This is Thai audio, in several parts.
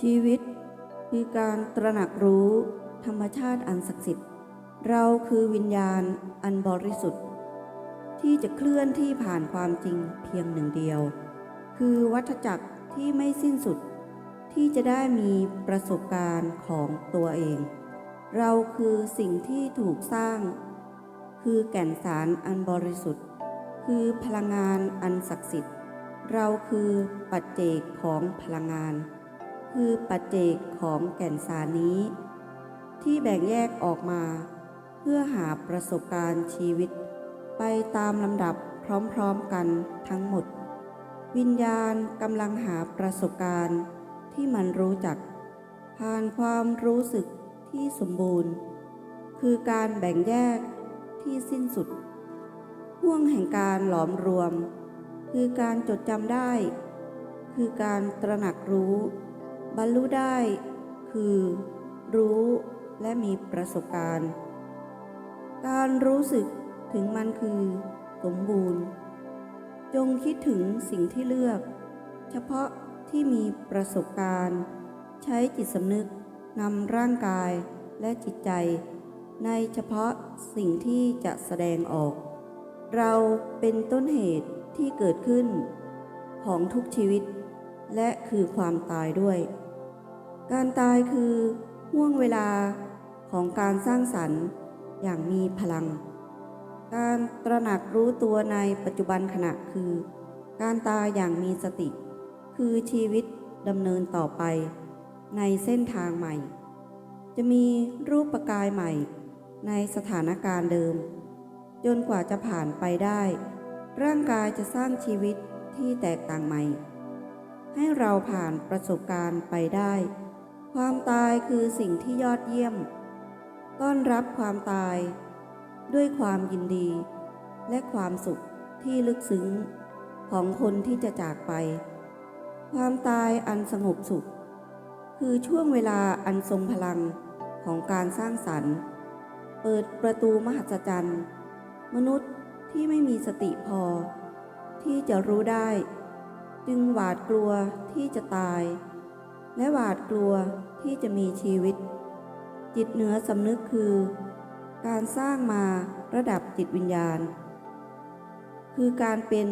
ชีวิตคือการตระหนักรู้ธรรมชาติอันศักดิ์สิทธิ์ เราคือวิญญาณอันบริสุทธิ์ ที่จะเคลื่อนที่ผ่านความจริงเพียงหนึ่งเดียว คือวัฏจักรที่ไม่สิ้นสุด ที่จะได้มีประสบการณ์ของตัวเอง เราคือสิ่งที่ถูกสร้าง คือแก่นสารอันบริสุทธิ์ คือพลังงานอันศักดิ์สิทธิ์ เราคือปัจเจกของพลังงาน คือปัจเจกของแก่นสารนี้ ที่แบ่งแยกออกมา เพื่อหาประสบการณ์ชีวิต ไปตามลำดับพร้อมๆกันทั้งหมด วิญญาณกำลังหาประสบการณ์ที่มันรู้จัก ผ่านความรู้สึกที่สมบูรณ์ คือการแบ่งแยกที่สิ้นสุดห่วงแห่งการหลอมรวม คือการจดจำได้ คือการตระหนักรู้ บรรลุได้คือ รู้และมีประสบการณ์ การรู้สึกถึงมันคือสมบูรณ์ จงคิดถึงสิ่งที่เลือก เฉพาะที่มีประสบการณ์ ใช้จิตสำนึกนำร่างกายและจิตใจ ในเฉพาะสิ่งที่จะแสดงออก เราเป็นต้นเหตุที่เกิดขึ้น ของทุกชีวิต และคือความตายด้วย การตายคือห่วงเวลาของการสร้างสรรค์อย่างมีพลัง การตระหนักรู้ตัวในปัจจุบันขณะคือ การตายอย่างมีสติ คือชีวิตดำเนินต่อไป ในเส้นทางใหม่ จะมีรูปประกายใหม่ ในสถานการณ์เดิม จนกว่าจะผ่านไปได้ ร่างกายจะสร้างชีวิตที่แตกต่างใหม่ ให้เราผ่านประสบการณ์ไปได้ ความตายคือสิ่งที่ยอดเยี่ยม ต้อนรับความตาย ด้วยความยินดี และความสุขที่ลึกซึ้ง ของคนที่จะจากไป ความตายอันสงบสุข คือช่วงเวลาอันทรงพลังของการสร้างสรรค์ เปิดประตูมหัศจรรย์ มนุษย์ที่ไม่มีสติพอ ที่จะรู้ได้ จึงหวาดกลัวที่จะตาย และหวาดกลัวที่จะมีชีวิต จิตเหนือสำนึกคือ การสร้างมาระดับจิตวิญญาณ คือการเป็น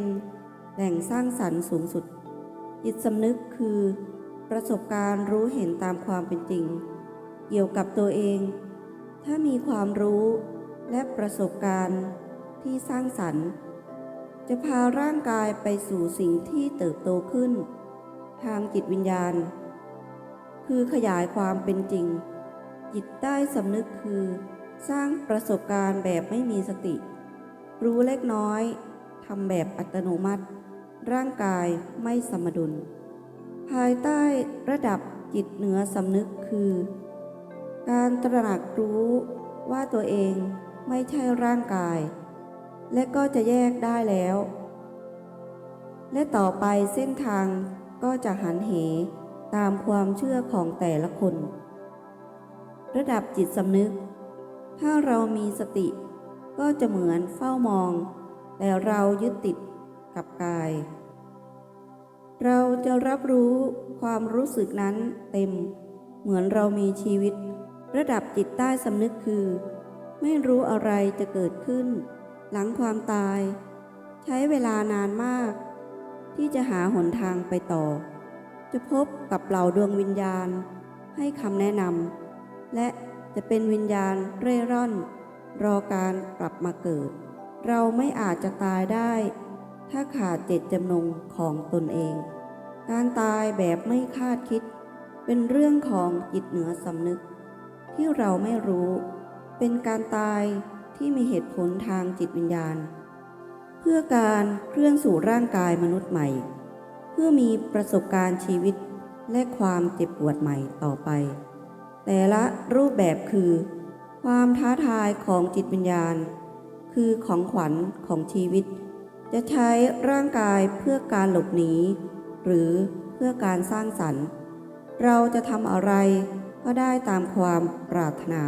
แหล่งสร้างสรรค์สูงสุด จิตสำนึกคือ ประสบการณ์รู้เห็นตามความเป็นจริง เกี่ยวกับตัวเอง ถ้ามีความรู้และประสบการณ์ที่สร้างสรรค์จะพาร่างกายไปสู่สิ่งที่เติบโตขึ้น ทางจิตวิญญาณ คือขยายความเป็นจริง จิตใต้สำนึกคือ สร้างประสบการณ์แบบไม่มีสติ รู้เล็กน้อยทำแบบอัตโนมัติ ร่างกายไม่สมดุล ภายใต้ระดับจิตเหนือสำนึกคือ การตระหนักรู้ว่าตัวเองไม่ใช่ร่างกาย และก็จะแยกได้แล้ว และต่อไปเส้นทางก็จะหันเห ตามความเชื่อของแต่ละคน ระดับจิตสำนึก ถ้าเรามีสติก็จะเหมือนเฝ้ามอง แต่เรายึดติดกับกาย เราจะรับรู้ความรู้สึกนั้นเต็ม เหมือนเรามีชีวิต ระดับจิตใต้สำนึกคือ ไม่รู้อะไรจะเกิดขึ้น หลังความตาย ใช้เวลานานมาก ที่จะหาหนทางไปต่อ จะพบกับเหล่าดวงวิญญาณ ให้คำแนะนำและจะเป็นวิญญาณเร่ร่อน รอการกลับมาเกิด เราไม่อาจจะตายได้ ถ้าขาดเจตจำนงของตนเอง การตายแบบไม่คาดคิด เป็นเรื่องของจิตเหนือสำนึก ที่เราไม่รู้ เป็นการตายที่มีเหตุผลทางจิตวิญญาณ เพื่อการเคลื่อนสู่ร่างกายมนุษย์ใหม่ เพื่อมีประสบการณ์ชีวิตและความเจ็บปวดใหม่ต่อไป แต่ละรูปแบบคือ ความท้าทายของจิตวิญญาณ คือของขวัญของชีวิต จะใช้ร่างกายเพื่อการหลบหนี หรือเพื่อการสร้างสรรค์ เราจะทำอะไรก็ได้ตามความปรารถนา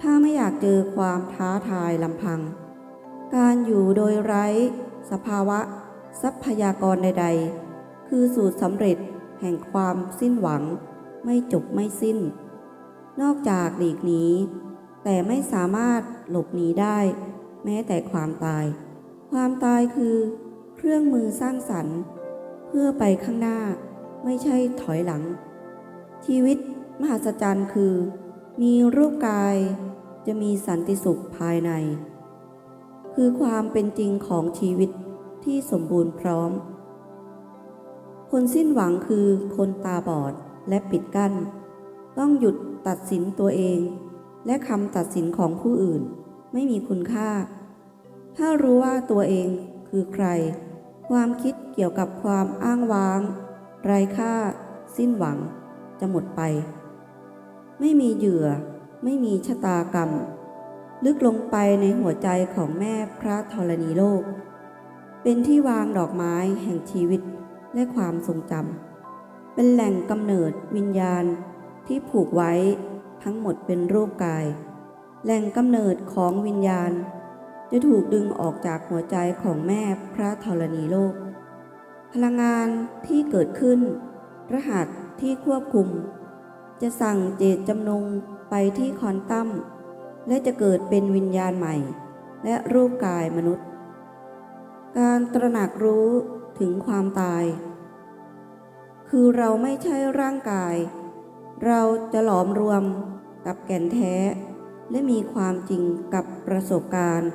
ถ้าไม่อยากเจอความท้าทายลำพัง การอยู่โดยไร้ สภาวะ ทรัพยากรใด ๆ คือสูตรสำเร็จแห่งความสิ้นหวัง ไม่จบไม่สิ้น นอกจากหลีกหนีแต่ไม่สามารถหลบหนีได้ แม้แต่ความตาย ความตายคือ เครื่องมือสร้างสรรค์ เพื่อไปข้างหน้าไม่ใช่ถอยหลัง ชีวิตมหัศจรรย์คือ มีรูปกายจะมีสันติสุขภายใน คือความเป็นจริงของชีวิตที่สมบูรณ์พร้อม คนสิ้นหวังคือคนตาบอดและปิดกั้น ต้องหยุดตัดสินตัวเอง และคำตัดสินของผู้อื่น ไม่มีคุณค่า ถ้ารู้ว่าตัวเองคือใคร ความคิดเกี่ยวกับความอ้างว้าง ไร้ค่า สิ้นหวัง จะหมดไป ไม่มีเหยื่อ ไม่มีชะตากรรม ลึกลงไปในหัวใจของแม่พระธรณีโลก เป็นที่วางดอกไม้แห่งชีวิต และความทรงจำเป็นแหล่งกำเนิดวิญญาณที่ผูกไว้ทั้งหมดเป็นรูปกาย แหล่งกำเนิดของวิญญาณ จะถูกดึงออกจากหัวใจของแม่พระธรณีโลก พลังงานที่เกิดขึ้น รหัสที่ควบคุม จะสั่งเจตจำนงไปที่คอนตัมและจะเกิดเป็นวิญญาณใหม่ และรูปกายมนุษย์ การตระหนักรู้ ถึงความตาย คือเราไม่ใช่ร่างกาย เราจะหลอมรวมกับแก่นแท้ และมีความจริงกับประสบการณ์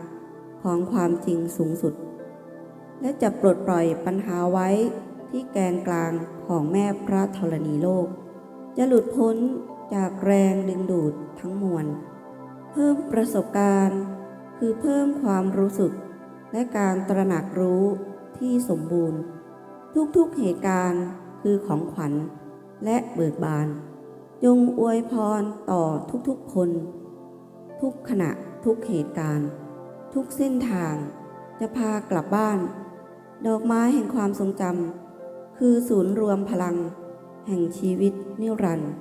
ของความจริงสูงสุด และจะปลดปล่อยปัญหาไว้ที่แกนกลางของแม่พระธรณีโลก จะหลุดพ้นจากแรงดึงดูดทั้งมวล เพิ่มประสบการณ์ คือเพิ่มความรู้สึกและการตระหนักรู้ ที่สมบูรณ์ ทุกๆเหตุการณ์คือของขวัญและเบิกบาน จงอวยพรต่อทุกๆคน ทุกขณะทุกเหตุการณ์ ทุกเส้นทางจะพากลับบ้าน ดอกไม้แห่งความทรงจำคือศูนย์รวมพลัง แห่งชีวิตนิรันดร์